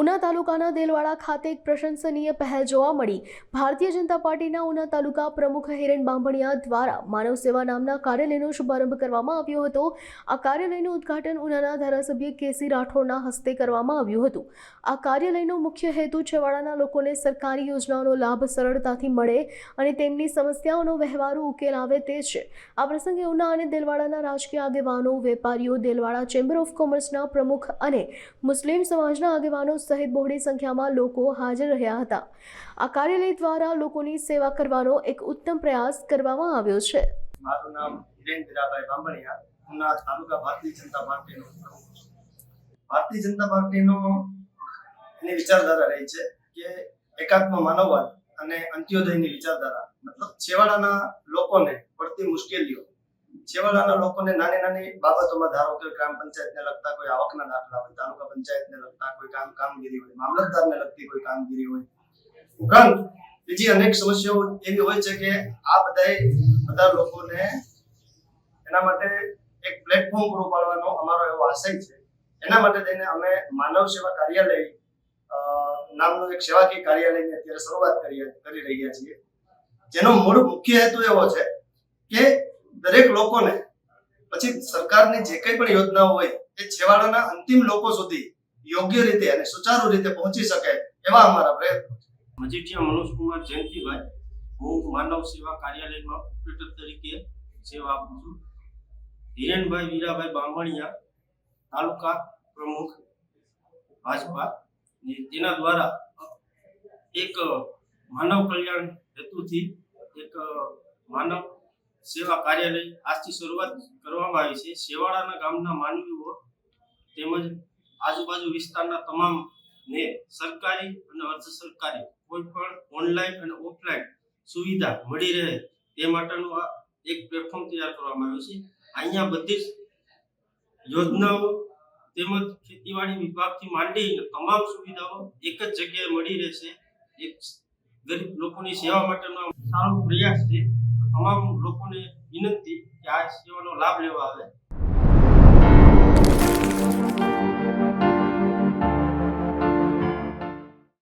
ઉના તાલુકાના દેલવાડા ખાતે એક પ્રશંસનીય પહેલ જોવા મળી. ભારતીય જનતા પાર્ટીના ઉના તાલુકા પ્રમુખ હિરેન બાંભણિયા દ્વારા માનવ સેવા નામના કાર્યાલયનો શુભારંભ કરવામાં આવ્યો હતો. આ કાર્યાલયનું ઉદ્ઘાટન ઉનાના ધારાસભ્ય કેસી રાઠોડના હસ્તે કરવામાં આવ્યું હતું. આ કાર્યાલયનો મુખ્ય હેતુ છેવાડાના લોકોને સરકારી યોજનાઓનો લાભ સરળતાથી મળે અને તેમની સમસ્યાઓનો વ્યવહારુ ઉકેલ આવે તે છે. આ પ્રસંગે ઉના અને દેલવાડાના રાજકીય આગેવાનો, વેપારીઓ, દેલવાડા ચેમ્બર ઓફ કોમર્સના પ્રમુખ અને મુસ્લિમ સમાજના આગેવાનો સહિત બહોળી સંખ્યામાં લોકો હાજર રહ્યા હતા. આ કાર્યાલય દ્વારા લોકોની સેવા કરવાનો એક ઉત્તમ પ્રયાસ કરવામાં આવ્યો છે. મારું નામ હિરેન હીરાભાઈ બાંભણિયા તાલુકા ભારતીય જનતા પાર્ટીનો ભારતીય જનતા પાર્ટીનો એની વિચારધારા રહી છે કે એકાત્મ માનવવાદ અને અંત્યોદયની વિચારધારા, મતલબ છેવાડાના લોકોને પડતી મુશ્કેલીઓ છેવાડાના લોકોને નાની નાની બાબતોમાં ધારો કે ગ્રામ પંચાયતને લગતા કોઈ આવકના દાખલા હોય, તાલુકા પંચાયતને લગતા કોઈ કામ, કામગીરી હોય, મામલતદારને લગતી કોઈ કામગીરી હોય, ઉપરાંત બીજી અનેક સમસ્યાઓ એવી હોય છે કે આ બધાય બધા લોકોને એના માટે એક પ્લેટફોર્મ પૂરું પાડવાનો અમારો એવો આશય છે. એના માટે થઈને અમે માનવ સેવા કાર્યાલય નામનું એક સેવાકીય કાર્યાલયની અત્યારે શરૂઆત કરી કરી રહ્યા છીએ. જેનો મૂળ મુખ્ય હેતુ એવો છે કે દરેક લોકોને, પછી સરકારની જે કંઈ પણ યોજનાઓ હોય, એ છેવાડાના અંતિમ લોકો સુધી યોગ્ય રીતે અને સુચારુ રીતે પહોંચી શકે એવા અમારા પ્રયત્નો છે. મજીઠિયા મનોજકુમાર જયંતિભાઈ, હું માનવ સેવા કાર્યાલયમાં ઓપરેટર તરીકે સેવા આપું છું. હિરેનભાઈ વીરાભાઈ બામણિયા, તાલુકા પ્રમુખ ભાજપા તેના દ્વારા એક માનવ કલ્યાણ હેતુથી એક માનવ સેવા કાર્યાલય. આજથી શરૂઆત કરવામાં આવી છે. શેવાળાના ગામના માનવીઓ તેમજ આજુબાજુ વિસ્તારના તમામ ને સરકારી અને અર્ધ સરકારી કોઈ પણ ઓનલાઈન અને ઓફલાઈન સુવિધા મળી રહે તે માટેનું આ એક પ્લેટફોર્મ તૈયાર કરવામાં આવ્યું છે. અહીંયા બધી જ યોજનાઓ તેમજ ખેતીવાડી વિભાગથી માંડીને તમામ સુવિધાઓ એક જ જગ્યાએ મળી રહેશે. એક ગરીબ લોકોની સેવા માટેનો સારો પ્રયાસ છે. તમામ લોકોને વિનંતી કે આ સેવાનો લાભ લેવા આવે.